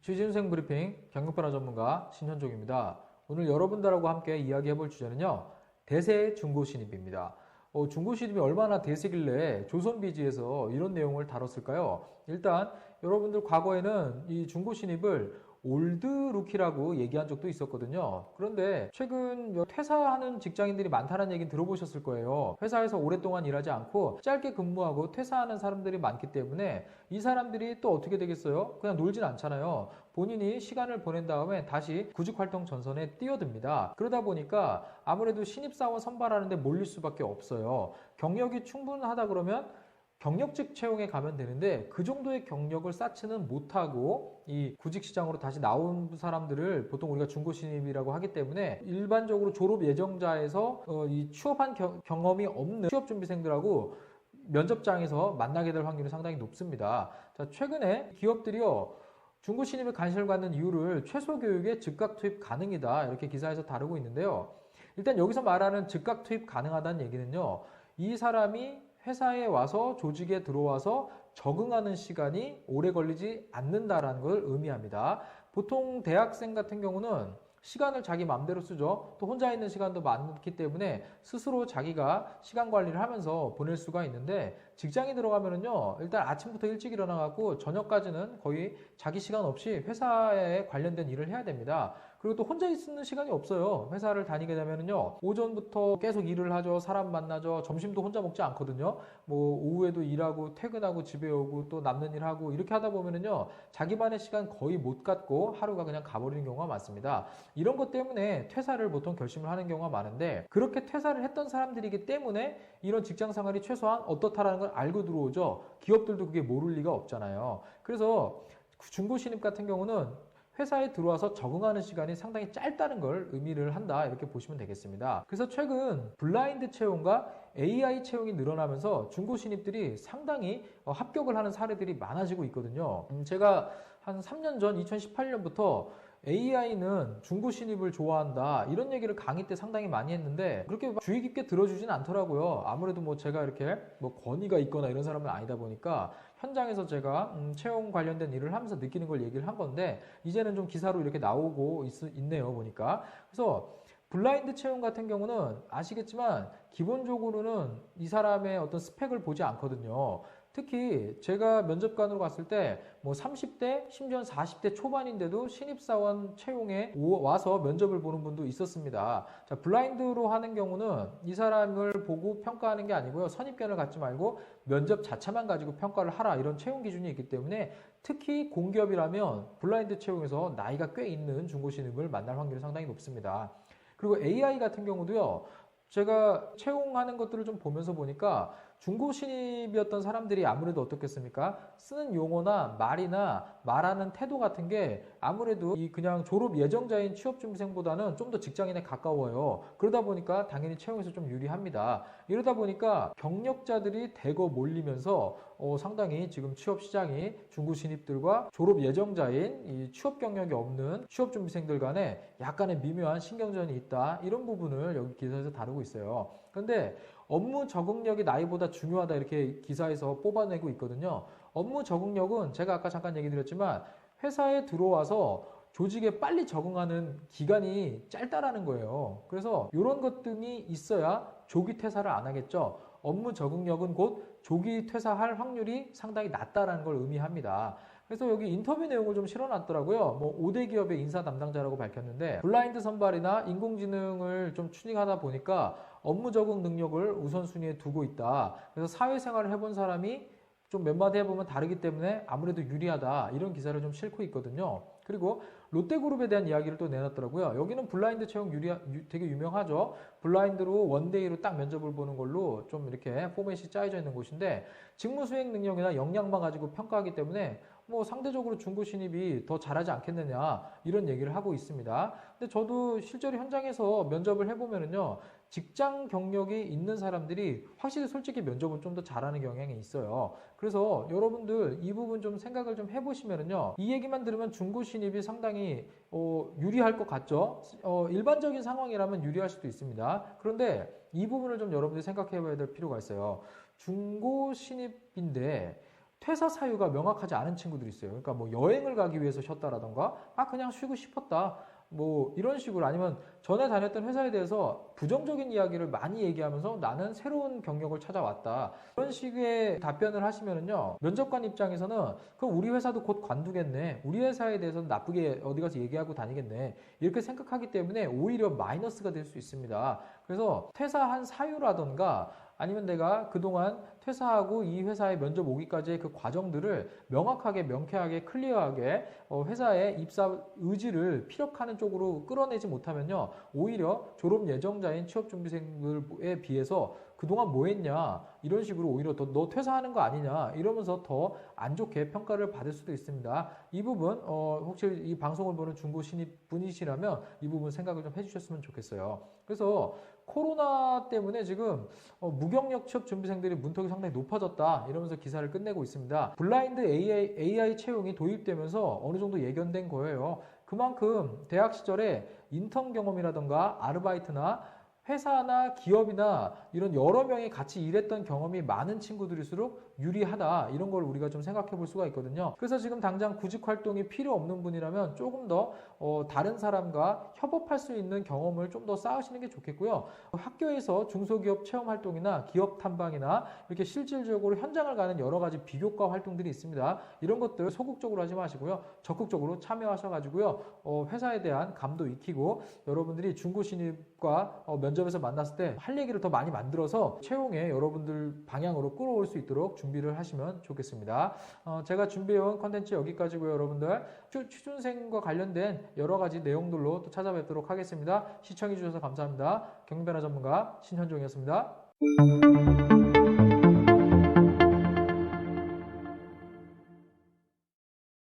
취준생 브리핑 경력변화 전문가 신현종입니다. 오늘 여러분들하고 함께 이야기해 볼 주제는요. 대세 중고 신입입니다. 어, 중고 신입이 얼마나 대세길래 조선비지에서 이런 내용을 다뤘을까요? 일단 여러분들 과거에는 이 중고 신입을 올드 루키라고 얘기한 적도 있었거든요. 그런데 최근 퇴사하는 직장인들이 많다는 얘기는 들어보셨을 거예요. 회사에서 오랫동안 일하지 않고 짧게 근무하고 퇴사하는 사람들이 많기 때문에 이 사람들이 또 어떻게 되겠어요? 그냥 놀진 않잖아요. 본인이 시간을 보낸 다음에 다시 구직 활동 전선에 뛰어듭니다. 그러다 보니까 아무래도 신입사원 선발하는데 몰릴 수밖에 없어요. 경력이 충분하다 그러면 경력직 채용에 가면 되는데 그 정도의 경력을 쌓지는 못하고 이 구직 시장으로 다시 나온 사람들을 보통 우리가 중고 신입이라고 하기 때문에 일반적으로 졸업 예정자에서 어, 이 취업한 겨, 경험이 없는 취업 준비생들하고 면접장에서 만나게 될 확률이 상당히 높습니다. 자, 최근에 기업들이요. 중고 신입에 관심을 갖는 이유를 최소 교육에 즉각 투입 가능이다. 이렇게 기사에서 다루고 있는데요. 일단 여기서 말하는 즉각 투입 가능하다는 얘기는요. 이 사람이 회사에 와서 조직에 들어와서 적응하는 시간이 오래 걸리지 않는다라는 걸 의미합니다. 보통 대학생 같은 경우는 시간을 자기 마음대로 쓰죠. 또 혼자 있는 시간도 많기 때문에 스스로 자기가 시간 관리를 하면서 보낼 수가 있는데 직장에 들어가면은요, 일단 아침부터 일찍 일어나 갖고 저녁까지는 거의 자기 시간 없이 회사에 관련된 일을 해야 됩니다. 그리고 또 혼자 있는 시간이 없어요. 회사를 다니게 되면은요, 오전부터 계속 일을 하죠. 사람 만나죠. 점심도 혼자 먹지 않거든요. 뭐, 오후에도 일하고, 퇴근하고, 집에 오고, 또 남는 일 하고, 이렇게 하다 보면은요, 자기만의 시간 거의 못 갖고 하루가 그냥 가버리는 경우가 많습니다. 이런 것 때문에 퇴사를 보통 결심을 하는 경우가 많은데, 그렇게 퇴사를 했던 사람들이기 때문에 이런 직장 생활이 최소한 어떻다라는 걸 알고 들어오죠. 기업들도 그게 모를 리가 없잖아요. 그래서 중고 신입 같은 경우는 회사에 들어와서 적응하는 시간이 상당히 짧다는 걸 의미를 한다 이렇게 보시면 되겠습니다. 그래서 최근 블라인드 채용과 AI 채용이 늘어나면서 중고 신입들이 상당히 어, 합격을 하는 사례들이 많아지고 있거든요. 음, 제가 한 3년 전 2018년부터 AI는 중고 신입을 좋아한다 이런 얘기를 강의 때 상당히 많이 했는데 그렇게 주의 깊게 들어주진 않더라고요. 아무래도 뭐 제가 이렇게 뭐 권위가 있거나 이런 사람은 아니다 보니까 현장에서 제가 음, 채용 관련된 일을 하면서 느끼는 걸 얘기를 한 건데 이제는 좀 기사로 이렇게 나오고 있, 있네요 보니까 그래서 블라인드 채용 같은 경우는 아시겠지만 기본적으로는 이 사람의 어떤 스펙을 보지 않거든요. 특히 제가 면접관으로 갔을 때 뭐 30대 심지어 40대 초반인데도 신입사원 채용에 와서 면접을 보는 분도 있었습니다. 자, 블라인드로 하는 경우는 이 사람을 보고 평가하는 게 아니고요. 선입견을 갖지 말고 면접 자체만 가지고 평가를 하라 이런 채용 기준이 있기 때문에 특히 공기업이라면 블라인드 채용에서 나이가 꽤 있는 중고 신입을 만날 확률이 상당히 높습니다. 그리고 AI 같은 경우도요. 제가 채용하는 것들을 좀 보면서 보니까 중고 신입이었던 사람들이 아무래도 어떻겠습니까? 쓰는 용어나 말이나 말하는 태도 같은 게 아무래도 이 그냥 졸업 예정자인 취업준비생보다는 좀 더 직장인에 가까워요. 그러다 보니까 당연히 채용에서 좀 유리합니다. 이러다 보니까 경력자들이 대거 몰리면서 어, 상당히 지금 취업 시장이 중고 신입들과 졸업 예정자인 이 취업 경력이 없는 취업 준비생들 간에 약간의 미묘한 신경전이 있다. 이런 부분을 여기 기사에서 다루고 있어요. 그런데 업무 적응력이 나이보다 중요하다 이렇게 기사에서 뽑아내고 있거든요. 업무 적응력은 제가 아까 잠깐 얘기 드렸지만 회사에 들어와서 조직에 빨리 적응하는 기간이 짧다라는 거예요. 그래서 이런 것 등이 있어야 조기 퇴사를 안 하겠죠. 업무 적응력은 곧 조기 퇴사할 확률이 상당히 낮다라는 걸 의미합니다. 그래서 여기 인터뷰 내용을 좀 실어놨더라고요. 뭐 5대 기업의 인사 담당자라고 밝혔는데 블라인드 선발이나 인공지능을 좀 추닝하다 보니까 업무 적응 능력을 우선순위에 두고 있다. 그래서 사회생활을 해본 사람이 좀 몇 마디 해보면 다르기 때문에 아무래도 유리하다. 이런 기사를 좀 싣고 있거든요. 그리고 롯데그룹에 대한 이야기를 또 내놨더라고요. 여기는 블라인드 채용 유리, 되게 유명하죠. 블라인드로 원데이로 딱 면접을 보는 걸로 좀 이렇게 포맷이 짜여져 있는 곳인데 직무 수행 능력이나 역량만 가지고 평가하기 때문에 뭐 상대적으로 중고 신입이 더 잘하지 않겠느냐 이런 얘기를 하고 있습니다. 근데 저도 실제로 현장에서 면접을 해보면은요 직장 경력이 있는 사람들이 확실히 솔직히 면접은 좀더 잘하는 경향이 있어요. 그래서 여러분들 이 부분 좀 생각을 좀 해보시면은요 이 얘기만 들으면 중고 신입이 상당히 어, 유리할 것 같죠. 어, 일반적인 상황이라면 유리할 수도 있습니다. 그런데 이 부분을 좀 여러분들이 생각해 봐야 될 필요가 있어요. 중고 신입인데 퇴사 사유가 명확하지 않은 친구들이 있어요. 그러니까 뭐 여행을 가기 위해서 쉬었다라던가, 아, 그냥 쉬고 싶었다. 뭐 이런 식으로 아니면 전에 다녔던 회사에 대해서 부정적인 이야기를 많이 얘기하면서 나는 새로운 경력을 찾아왔다. 그런 식의 답변을 하시면은요, 면접관 입장에서는 그럼 우리 회사도 곧 관두겠네. 우리 회사에 대해서는 나쁘게 어디 가서 얘기하고 다니겠네. 이렇게 생각하기 때문에 오히려 마이너스가 될 수 있습니다. 그래서 퇴사한 사유라던가 아니면 내가 그동안 퇴사하고 이 회사에 면접 오기까지의 그 과정들을 명확하게, 명쾌하게, 클리어하게 어, 회사의 입사 의지를 피력하는 쪽으로 끌어내지 못하면요. 오히려 졸업 예정자인 취업준비생들에 비해서 그동안 뭐 했냐 이런 식으로 오히려 더 너 퇴사하는 거 아니냐 이러면서 더 안 좋게 평가를 받을 수도 있습니다. 이 부분 어, 혹시 이 방송을 보는 중고 신입 분이시라면 이 부분 생각을 좀 해주셨으면 좋겠어요. 그래서 코로나 때문에 지금 어, 무경력 취업 준비생들이 문턱이 상당히 높아졌다 이러면서 기사를 끝내고 있습니다. 블라인드 AI, AI 채용이 도입되면서 어느 정도 예견된 거예요. 그만큼 대학 시절에 인턴 경험이라던가 아르바이트나 회사나 기업이나 이런 여러 명이 같이 일했던 경험이 많은 친구들일수록 유리하다 이런 걸 우리가 좀 생각해 볼 수가 있거든요. 그래서 지금 당장 구직 활동이 필요 없는 분이라면 조금 더 어, 다른 사람과 협업할 수 있는 경험을 좀 더 쌓으시는 게 좋겠고요. 학교에서 중소기업 체험 활동이나 기업 탐방이나 이렇게 실질적으로 현장을 가는 여러 가지 비교과 활동들이 있습니다. 이런 것들 소극적으로 하지 마시고요. 적극적으로 참여하셔가지고요. 어, 회사에 대한 감도 익히고 여러분들이 중고 신입과 어, 면접에서 만났을 때 할 얘기를 더 많이 만들어서 채용에 여러분들 방향으로 끌어올 수 있도록 준비를 하시면 좋겠습니다. 어, 제가 준비해온 컨텐츠 여기까지고요, 여러분들. 취- 취준생과 관련된 여러 가지 내용들로 또 찾아뵙도록 하겠습니다. 시청해주셔서 감사합니다. 경변화 전문가 신현종이었습니다.